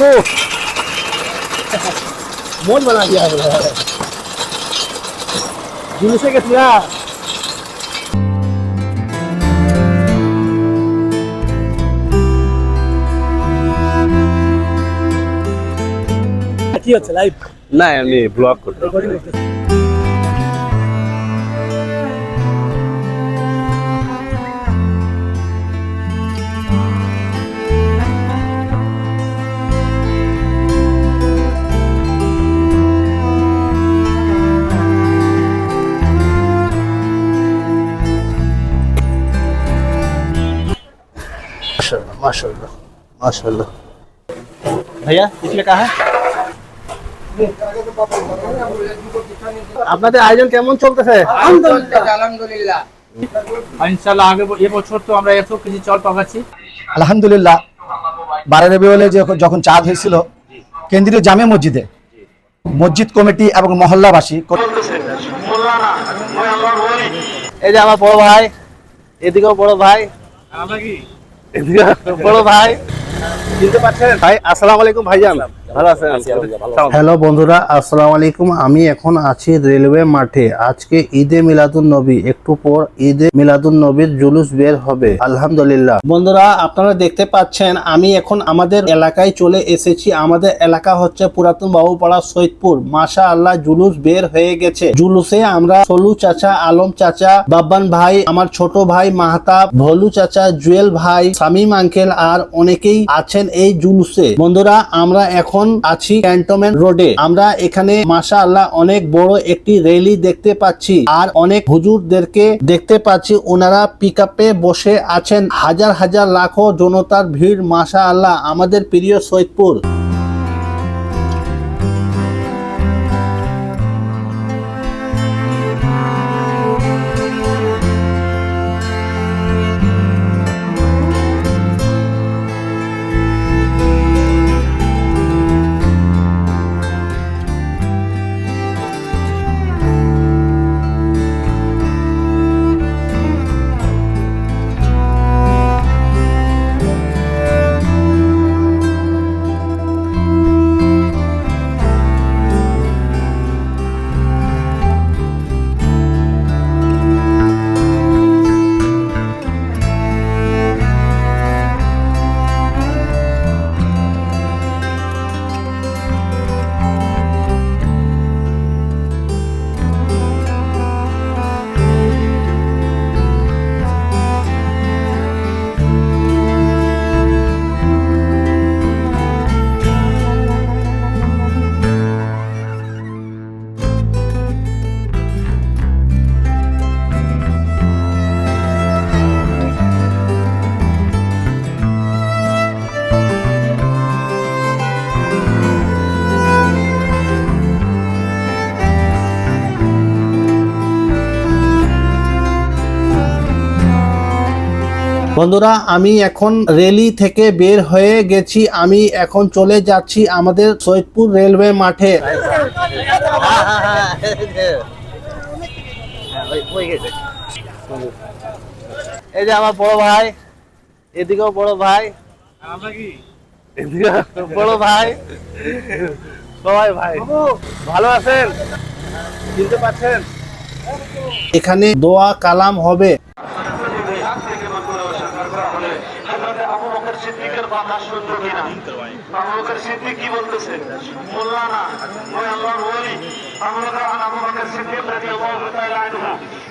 बाबू मोन बना दिया है जुलूसे के सिरा কি হচ্ছে লাইভ না আমি ব্লগ করতে माशाल्लाह माशाल्लाह माशाल्लाह भैया इसमें कहा है আপনাদের আয়োজন কেমন চলতেছে আলহামদুলিল্লাহ ইনশাআল্লাহ আগে এ বছর তো আমরা এত কিছু চল পাকাচ্ছি আলহামদুলিল্লাহ বারো রবিউলে যখন যখন চাঁদ হয়েছিল কেন্দ্রীয় জামে মসজিদে মসজিদ কমিটি এবং মহল্লাবাসী এই যে আমার বড় ভাই এদিকেও বড় ভাই আমরা কি এদিকে বড় ভাই চিনতে পারছেন ভাই আসসালামু আলাইকুম ভাইজান। ভালো আছেন? হ্যালো বন্ধুরা আসসালামু আলাইকুম। আমি এখন আছি রেলওয়ে মাঠে। আজকে ঈদে মিলাদুন নবী। একটু পর ঈদে মিলাদুন নবীর জুলুস বের হবে। আলহামদুলিল্লাহ। বন্ধুরা আপনারা দেখতে পাচ্ছেন আমি এখন আমাদের এলাকায় চলে এসেছি। আমাদের এলাকা হচ্ছে পুরাতন বাবুপাড়া সৈয়দপুর। মাশা আল্লাহ জুলুস বের হয়ে গেছে। জুলুসে আমরা সলু চাচা আলম চাচা বাব্বান ভাই আমার ছোট ভাই মাহতাব ভলু চাচা জুয়েল ভাই সামিম আঙ্কেল আর অনেকেই আছেন এই জুলুসে। বন্ধুরা, আমরা এখন আছি ক্যান্টনমেন্ট রোডে। আমরা এখানে মাসা আল্লাহ অনেক বড় একটি রেলি দেখতে পাচ্ছি। আর অনেক হুজুরদেরকে দেখতে পাচ্ছি। ওনারা পিক বসে আছেন। হাজার হাজার লাখো জনতার ভিড় মাসা আল্লাহ আমাদের প্রিয় সৈয়দপুর। বন্ধুরা আমি এখন রেলি থেকে বের হয়ে গেছি। আমি এখন চলে যাচ্ছি আমাদের সৈয়দপুর রেলওয়ে মাঠে। এই যে আমার বড় ভাই এদিকেও বড় ভাই। বড় ভাই সবাই ভাই। ভালো আছেন? চিনতে পারছেন? এখানে দোয়া কালাম হবে আবু বকর সিদ্দিকের কথা শুনব কিনা আবু বকর সিদ্দিক কি বলতেছে মোল্লা না ওই আল্লাহর ওলি আমরা عن ابو بكر الصديق رضي الله تعالى عنه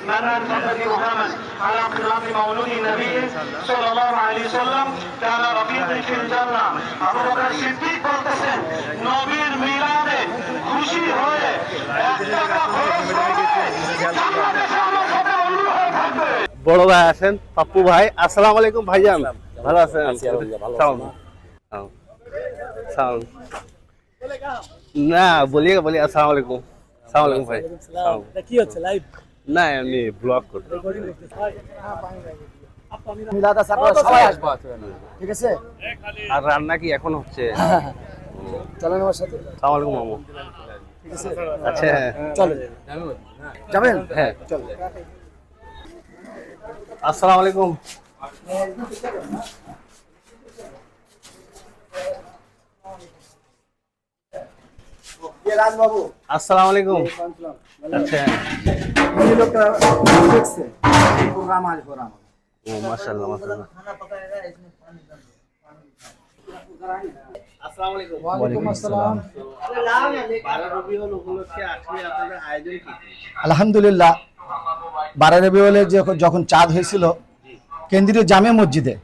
من انفق درهما على خلاف مولود النبي صلى الله عليه وسلم كان رفيقا في الجنه আবু বকর সিদ্দিক বলতেছেন নবীর মিলাদে খুশি হয়ে এক টাকা খরচ করে জান্নাতে আমার সাথে অন্য হয়ে থাকবে বড় ভাই আছেন পাপ্পু ভাই আসসালামু আলাইকুম ভাইজান ভালো আছেন সাউন্ড না বলিয়ে বলিয়ে আসসালামু আলাইকুম। সালাম আলাইকুম ভাই। কি হচ্ছে লাইভ না আমি ব্লগ করতে। রেকর্ডিং মিলাদ আছে আপনারা সবাই আসব ঠিক আছে? আর রান্না কি এখন হচ্ছে? চলেন আমার সাথে। সালাম আলাইকুম মামু। আচ্ছা। যাবেন? হ্যাঁ। আসসালামু আলাইকুম। আসসালামু আলাইকুম। আচ্ছা। ও মাশাআল্লাহ মাশাআল্লাহ। আসসালামু আলাইকুম। ওয়ালাইকুম আসসালাম। বারো রবিউল উপলক্ষে আজকে আপনাদের আয়োজন কি আলহামদুলিল্লাহ বারো রবিউলে যখন যখন চাঁদ হয়েছিল কেন্দ্রীয় জামে মসজিদে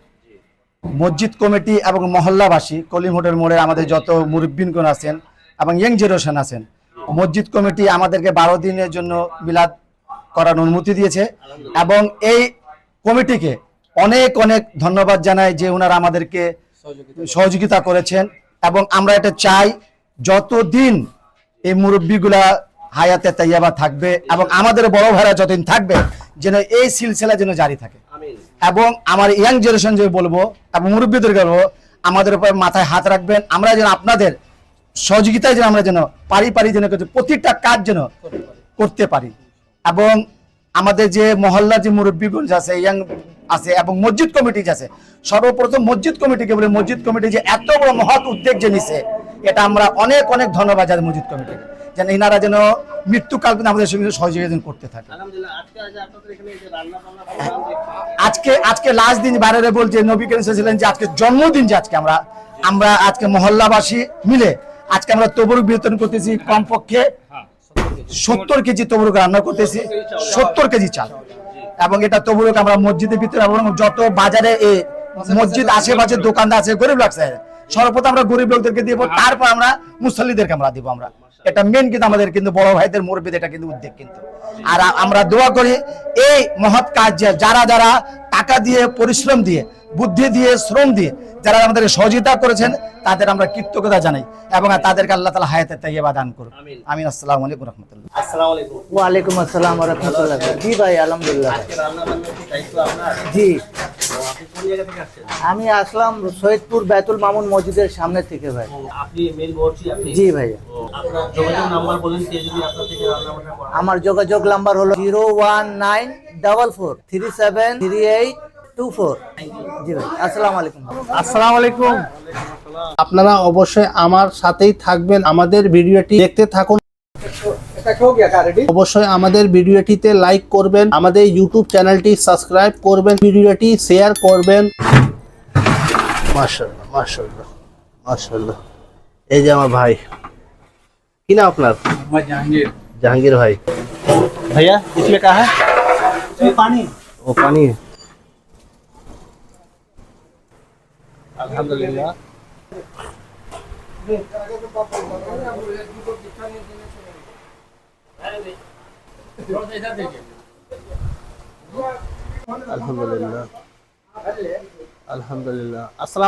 মসজিদ কমিটি এবং মহল্লাবাসী কলিমোটের মোড়ে আমাদের যত মুরব্বিনগণ আছেন এবং ইয়ং জেনারেশন আছেন। মসজিদ কমিটি আমাদেরকে বারো দিনের জন্য মিলাদ করার অনুমতি দিয়েছে এবং এই কমিটিকে অনেক অনেক ধন্যবাদ জানাই যে ওনারা আমাদেরকে সহযোগিতা করেছেন এবং আমরা এটা চাই যতদিন এই মুরব্বীগুলা হায়াতে তাইয়াবা থাকবে এবং আমাদের বড় ভাইরা যতদিন থাকবে যেন এই সিলসিলা যেন জারি থাকে। এবং আমার ইয়াং জেনারেশন যে বলব এবং মুরব্বীদেরকে বলব আমাদের উপর মাথায় হাত রাখবেন। আমরা যেন আপনাদের সহযোগিতায় যেন আমরা যেন পারি পারি যেন প্রতিটা কাজ যেন করতে পারি। এবং আমাদের যে মহল্লা যে মুরব্বীগঞ্জ আছে ইয়াং আছে এবং মসজিদ কমিটি আছে সর্বপ্রথম মসজিদ কমিটিকে বলে মসজিদ কমিটি যে এত বড় মহৎ উদ্যোগ যে নিছে এটা আমরা অনেক অনেক ধন্যবাদ জানাই মসজিদ কমিটিকে যেন ইনারা যেন মৃত্যুকাল পর্যন্ত আমাদের সঙ্গে সহযোগিতা করতে থাকে। আজকে আজকে লাস্ট দিন বাইরে বলছে নবী করিম ছিলেন যে আজকে জন্মদিন যে আজকে আমরা আমরা আজকে মহল্লাবাসী মিলে আজকে আমরা তবরুক বিতরণ করতেছি কমপক্ষে সত্তর কেজি তবরুক রান্না করতেছি সত্তর কেজি চাল। এবং এটা তবরুক আমরা মসজিদের ভিতরে এবং যত বাজারে মসজিদ আশেপাশে দোকানদার আছে গরিব লাগছে সর্বপ্রথম আমরা গরিব লোকদেরকে দিব তারপর আমরা মুসল্লিদেরকে আমরা দিব আমরা। এটা মেন কিন্তু আমাদের কিন্তু বড় ভাইদের মুরব্বীদের এটা কিন্তু উদ্যোগ কিন্তু। আর আমরা দোয়া করি এই মহৎ কাজ যারা যারা টাকা দিয়ে পরিশ্রম দিয়ে বুদ্ধি দিয়ে শ্রম দিয়ে যারা আমাদের সহযোগিতা করেছেন তাদের আমরা কৃতজ্ঞতা জানাই এবং তাদেরকে আল্লাহ তালা হায়াতে তাইয়েবা দান করুন আমিন। আসসালামু আলাইকুম রহমতুল্লাহ। আসসালামু ওয়ালাইকুম আসসালাম রহমতুল্লাহ। জি ভাই আলহামদুলিল্লাহ। জি। আমি আসলাম সৈয়দপুর বেতুল মামুন মসজিদের সামনে থেকে ভাই। জি ভাইয়া ও, আপনার যোগাযোগ নাম্বার বলেন কে যদি আপনার থেকে রান্না বান্না করা আমার যোগাযোগ নাম্বার হলো zero one nine double four three seven three eight two four G ভাই আসসালামু আলাইকুম আসসালামু আলাইকুম আপনারা অবশ্যই আমার সাথেই থাকবেন আমাদের ভিডিওটি দেখতে থাকুন অবশ্যই আমাদের ভিডিওটিতে লাইক করবেন আমাদের ইউটিউব চ্যানেলটি সাবস্ক্রাইব করবেন ভিডিওটি শেয়ার করবেন মাশাআল্লাহ মাশাআল্লাহ মাশাআল্লাহ এই যে আমার ভাই কি না আপনার জাহাঙ্গীর जहांगीर भाई भैया इसमें क्या है पानी वो पानी है আলহামদুলিল্লাহ।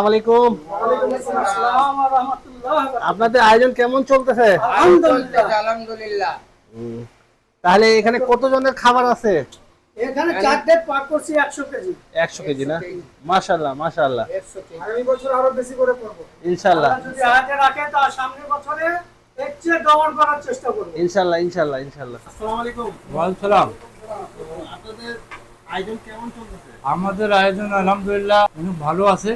আলাইকুম। আপনাদের আয়োজন কেমন চলতেছে? আলহামদুলিল্লাহ। তাহলে এখানে কতজনের খাবার আছে? এখানে চার ডেট পাক করছি একশো কেজি। একশো কেজি না? মাশাল্লাহ মাশাল্লাহ আগামী বছর আরও বেশি করে করব। ইনশাল্লাহ যদি হাতে রাখে তা সামনের বছরে এর চেয়ে ডবল করার চেষ্টা করব। ইনশাল্লাহ ইনশাল্লাহ ইনশাল্লাহ ওয়ালাইকুম সালাম আপনাদের আয়োজন কেমন চলতেছে? আমাদের আয়োজন আলহামদুলিল্লাহ অনেক ভালো আছে।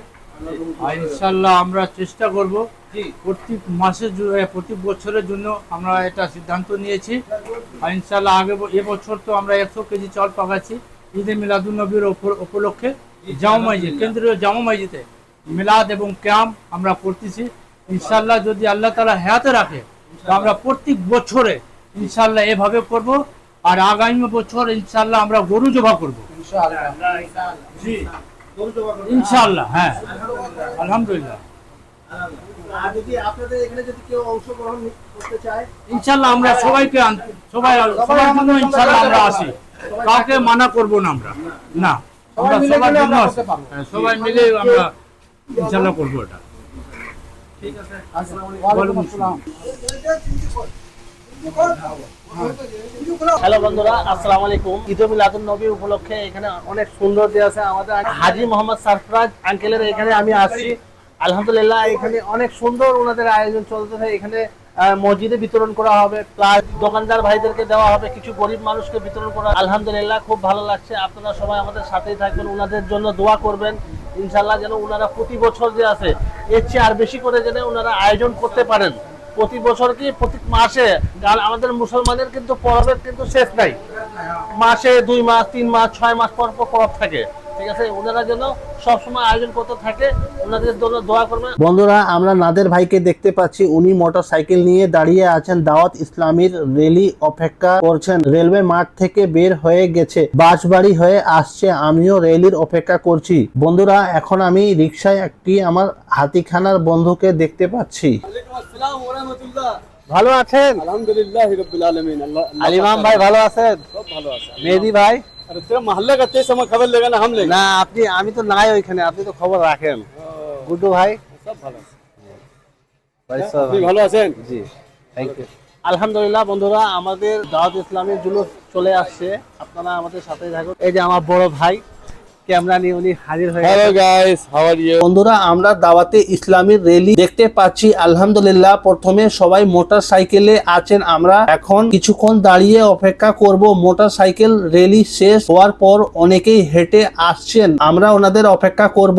ইনশাল্লাহ আমরা চেষ্টা করব প্রতি মাসের জু- প্রতি বছরের জন্য আমরা এটা সিদ্ধান্ত নিয়েছি। আর ইনশাল্লাহ আগে এবছর তো আমরা একশো কেজি চাল পাকাচ্ছি ঈদে মিলাদুল নবীর উপলক্ষে। জামা মসজিদ কেন্দ্রীয় জামা মসজিদে মিলাদ এবং ক্যাম্প আমরা করতেছি ইনশাল্লাহ যদি আল্লাহ তালা হায়াতে রাখে তো আমরা প্রত্যেক বছরে ইনশাল্লাহ এভাবে করব। আর আগামী বছর ইনশাল্লাহ আমরা গরু জবা করব। ইনশাল্লাহ হ্যাঁ। আলহামদুলিল্লাহ। আর যদি আপনাদের এখানে যদি কেউ অংশগ্রহণ করতে চায় ইনশাল্লাহ আমরা সবাইকে সবাই সবার জন্য ইনশাল্লাহ আমরা আসি। কাউকে মানা করব না আমরা। না আমরা সবার জন্য হ্যাঁ, সবাই মিলে আমরা ইনশাল্লাহ করব এটা। ওয়ালাইকুম আসসালাম। হ্যালো বন্ধুরা আসসালামু আলাইকুম। ঈদ মিলাদুন নবী উপলক্ষে এখানে অনেক সুন্দর আছে। আমাদের হাজি মোহাম্মদ সারফরাজ আঙ্কেলের এখানে আমি আসছি। আলহামদুলিল্লাহ, এখানে অনেক সুন্দর ওনাদের আয়োজন চলতেছে এখানে মসজিদে বিতরণ করা হবে, প্লাস দোকানদার ভাইদেরকে দেওয়া হবে, কিছু গরিব মানুষকে বিতরণ করা আলহামদুলিল্লাহ, খুব ভালো লাগছে। আপনারা সবাই আমাদের সাথেই থাকবেন ওনাদের জন্য দোয়া করবেন। ইনশাল্লাহ যেন ওনারা প্রতি বছর যে আছে, এর চেয়ে আর বেশি করে যেন ওনারা আয়োজন করতে পারেন। প্রতি বছর কি প্রতি মাসে, আর আমাদের মুসলমানের কিন্তু পরবের কিন্তু শেষ নাই। মাসে দুই মাস, তিন মাস, ছয় মাস পর পর পরব থাকে। ঠিক আছে? ওনারা যেন সবসময় আয়োজন করতে থাকে ওনাদের জন্য দোয়া করবেন। বন্ধুরা আমরা নাদের ভাইকে দেখতে পাচ্ছি। উনি মোটর সাইকেল নিয়ে দাঁড়িয়ে আছেন। দাওয়াত ইসলামীর রেলি অপেক্ষা করছেন। রেলওয়ে মাঠ থেকে বের হয়ে গেছে। বাসবাড়ি হয়ে আসছে। আমিও রেলির অপেক্ষা করছি। বন্ধুরা এখন আমি রিক্সায় একটি আমার হাতিখানার বন্ধুকে দেখতে পাচ্ছি। ভালো আছেন? আলহামদুলিল্লাহ আলিমাম ভাই ভালো আছেন? সব ভালো আছে। মেহেদি ভাই? আমি তো নাই ওইখানে আপনি তো খবর রাখেন। গুড্ডু ভাই? সব হ্যাঁ, আপনি ভালো? আছেন? জি থ্যাংক ইউ আলহামদুলিল্লাহ বন্ধুরা আমাদের দাওয়াত ইসলামের জুলুস চলে আসছে। আপনারা আমাদের সাথে থাকুন। এই যে আমার বড় ভাই আমরা দাওয়াতে দেখতে পাচ্ছি। আলহামদুলিল্লাহ প্রথমে সবাই আছেন আমরা। এখন কিছুক্ষণ দাঁড়িয়ে অপেক্ষা করব। মোটর সাইকেল শেষ হওয়ার পর অনেকেই হেঁটে আসছেন। আমরা ওনাদের অপেক্ষা করব।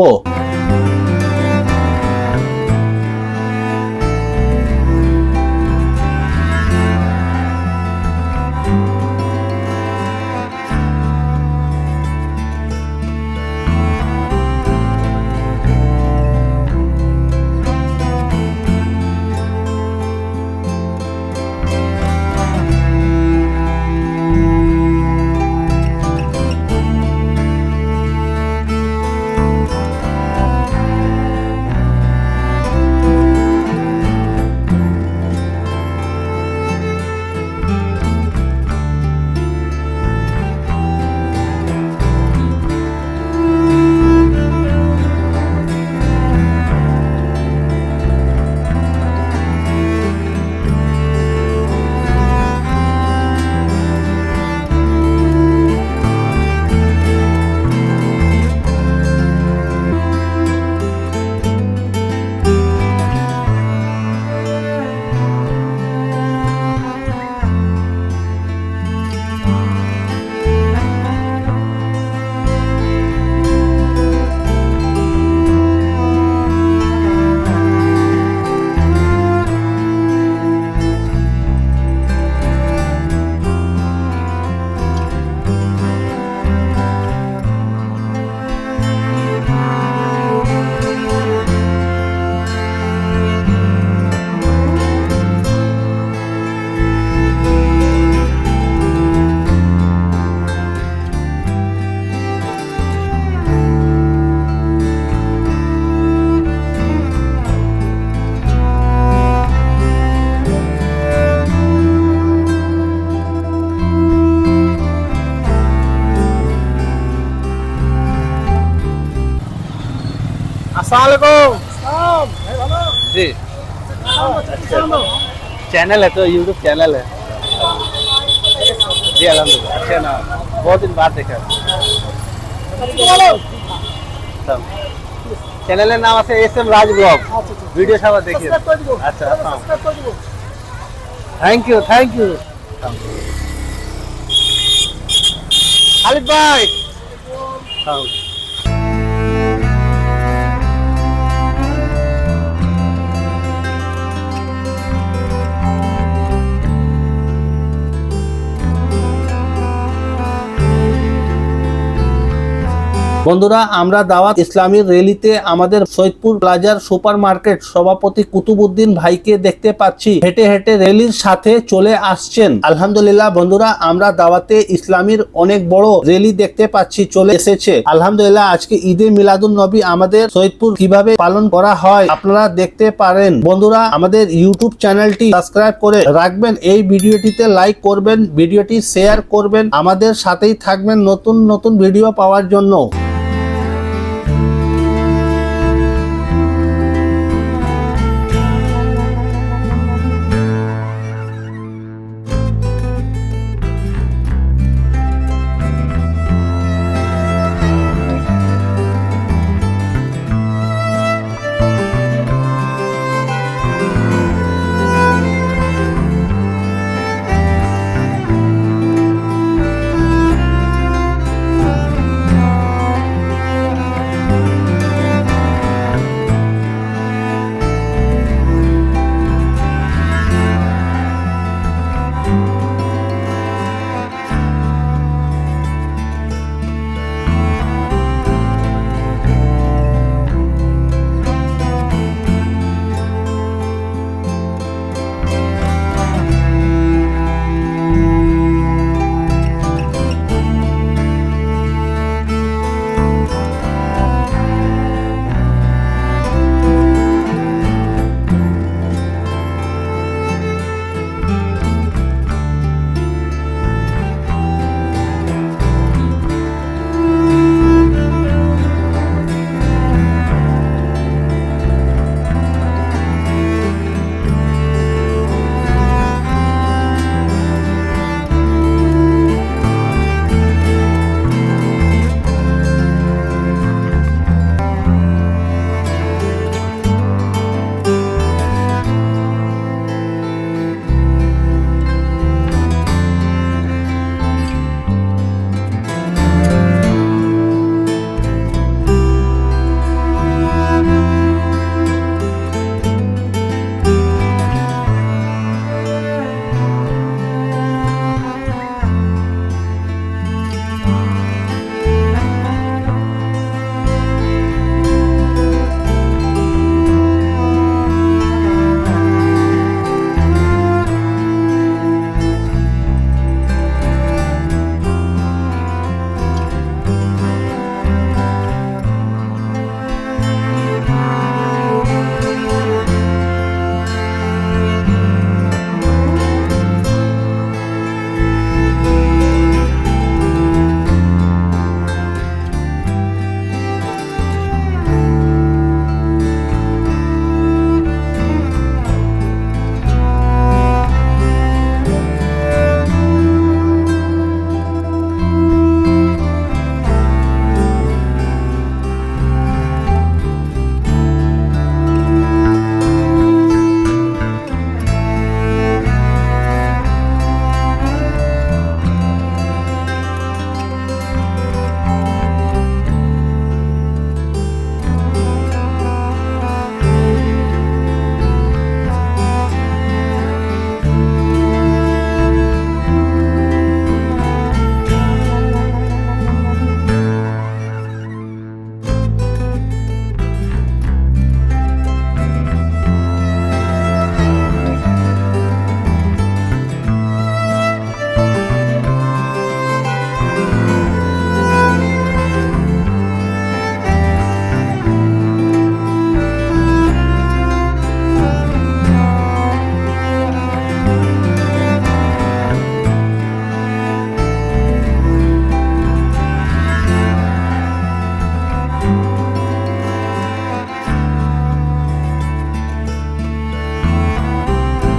जी चैनल है तो यूट्यूब चैनल है जी अलहमदिल्ला अच्छा ना बहुत दिन बाद देखा চ্যানেলের নাম আছে S M Raj vlog video সবাই দেখি আচ্ছা thank you thank you Khalid ভাই বন্ধুরা, আমরা দাওয়াত ইসলামীর রেলিতে আমাদের সৈয়দপুর প্লাজার সুপার মার্কেট সভাপতি কুতুবুদ্দিন ভাইকে দেখতে পাচ্ছি। হেঁটে হেঁটে রেলির সাথে চলে আসছেন। আলহামদুলিল্লাহ বন্ধুরা, আমরা দাওয়াতে ইসলামীর অনেক বড় রেলি দেখতে পাচ্ছি, চলে এসেছে। আলহামদুলিল্লাহ, আজকে ঈদে মিলাদুল নবী আমাদের সৈয়দপুর কীভাবে পালন করা হয় আপনারা দেখতে পারেন। বন্ধুরা, আমাদের ইউটিউব চ্যানেলটি সাবস্ক্রাইব করে রাখবেন। এই ভিডিওটিতে লাইক করবেন, ভিডিওটি শেয়ার করবেন। আমাদের সাথেই থাকবেন নতুন নতুন ভিডিও পাওয়ার জন্য।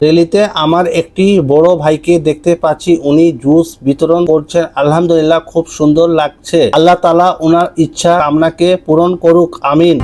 রেলিতে আমার একটি বড় ভাইকে দেখতে পাচ্ছি। উনি জুস বিতরণ করছেন। আলহামদুলিল্লাহ, খুব সুন্দর লাগছে। আল্লাহ তালা ওনার ইচ্ছা আমনাকে পূরণ করুক। আমিন।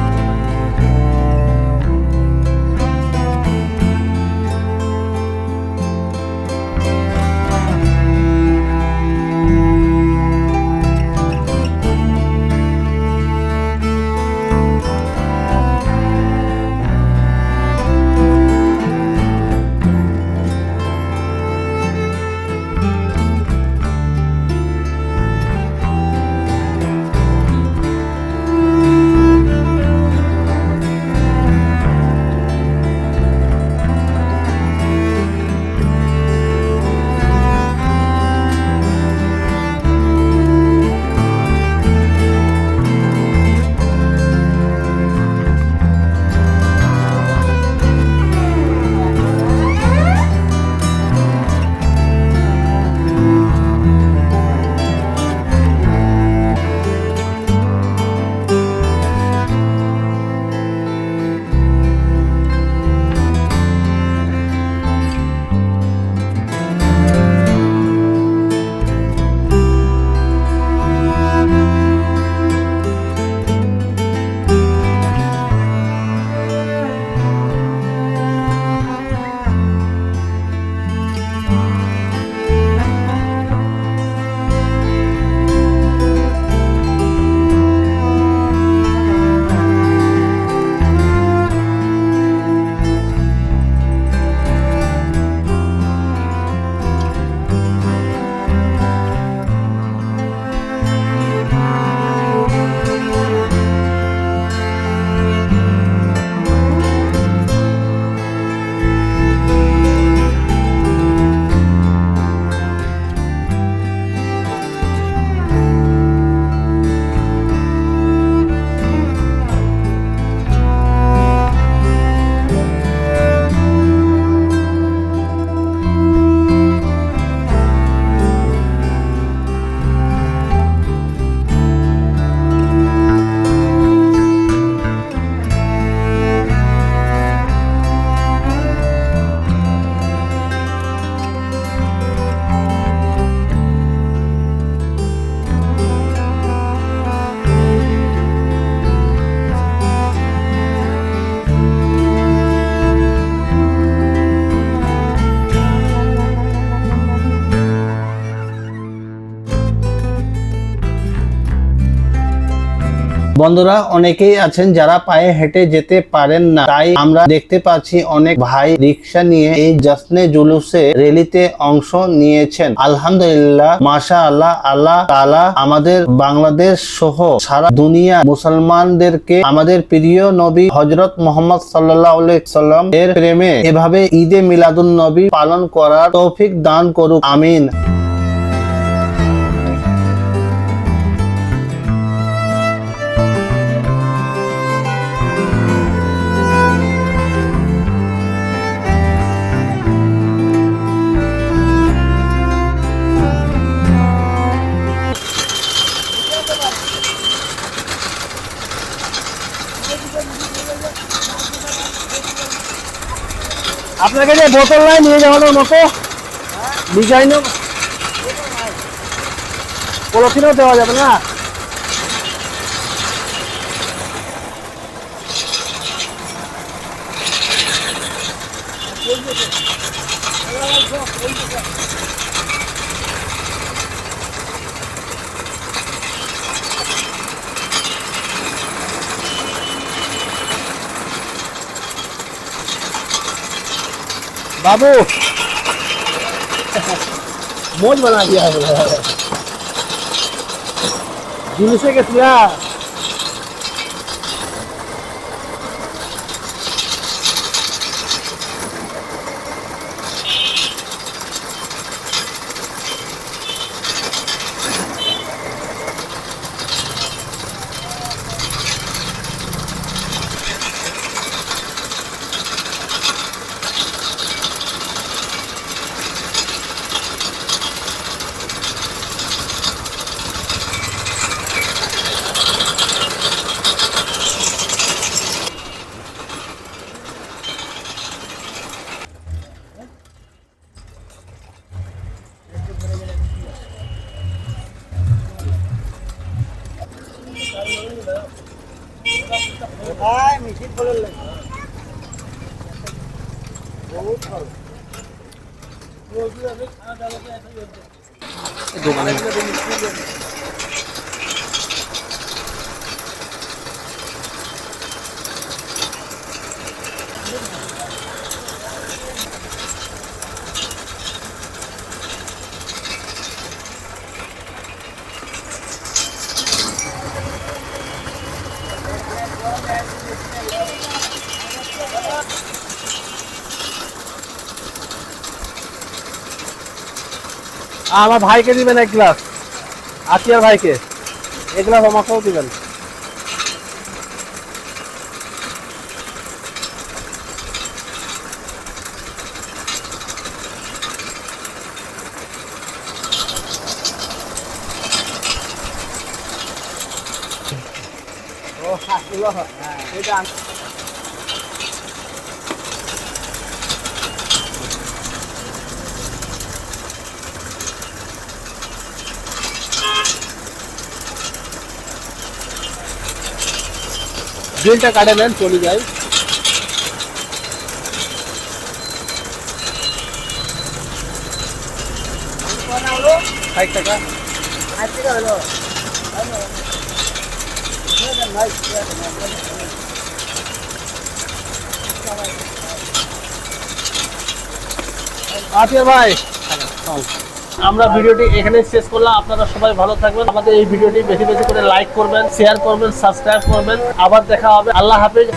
বন্ধুরা, অনেকেই আছেন যারা পায়ে হেঁটে যেতে পারেন না। তাই আমরা দেখতে পাচ্ছি অনেক ভাই রিক্সা নিয়ে এই জশ্নে জুলুসে রেলিতে অংশ নিয়েছেন। আলহামদুলিল্লাহ মাশা আল্লাহ আল্লাহ তালা আমাদের বাংলাদেশ সহ সারা দুনিয়া মুসলমানদেরকে আমাদের প্রিয় নবী হজরত মোহাম্মদ সাল্লাহ সাল্লাম এর প্রেমে এভাবে ঈদে মিলাদুল নবী পালন করার তৌফিক দান করুক, আমিন। আপনাকে যে বোতল নাই নিয়ে যাওয়ানোর মতো ডিজাইনও পলিথিনও দেওয়া যাবে না। बाबू। मौज बना दिया है। जुलूसे के सिया আমার ভাইকে দিবেন এক গ্লাস। আতিয়ার ভাইকে। এক গ্লাস আমাকেও দিবেন। বিলটা কাটে নেন চলে যায় ষাট টাকা আতিয়া ভাই আমরা ভিডিওটি এখানে শেষ করলাম। আপনারা সবাই ভালো থাকবেন। আমাদের এই ভিডিওটি বেশি বেশি করে লাইক করবেন শেয়ার করবেন সাবস্ক্রাইব করবেন। আবার দেখা হবে। আল্লাহ হাফিজ।